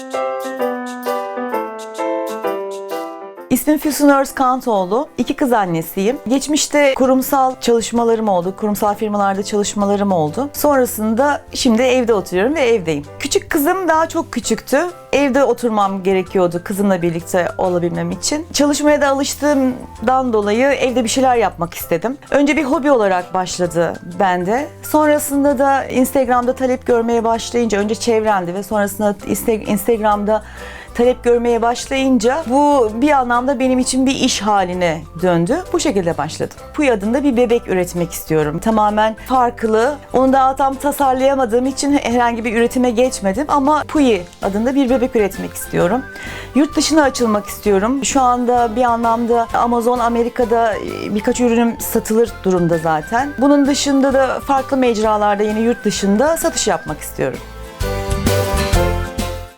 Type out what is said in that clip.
you İsmim Füsun Öz Kantoğlu. İki kız annesiyim. Geçmişte kurumsal çalışmalarım oldu. Kurumsal firmalarda çalışmalarım oldu. Sonrasında şimdi evde oturuyorum ve evdeyim. Küçük kızım daha çok küçüktü. Evde oturmam gerekiyordu kızımla birlikte olabilmem için. Çalışmaya da alıştığımdan dolayı evde bir şeyler yapmak istedim. Önce bir hobi olarak başladı bende. Sonrasında da Instagram'da talep görmeye başlayınca önce çevremde ve sonrasında Insta- Instagram'da talep görmeye başlayınca bu bir anlamda benim için bir iş haline döndü. Bu şekilde başladım. Puy adında bir bebek üretmek istiyorum. Tamamen farklı. Onu daha tam tasarlayamadığım için herhangi bir üretime geçmedim ama Puyi adında bir bebek üretmek istiyorum. Yurt dışına açılmak istiyorum. Şu anda bir anlamda Amazon Amerika'da e, birkaç ürünüm satılır durumda zaten. Bunun dışında da farklı mecralarda yine yurt dışında satış yapmak istiyorum.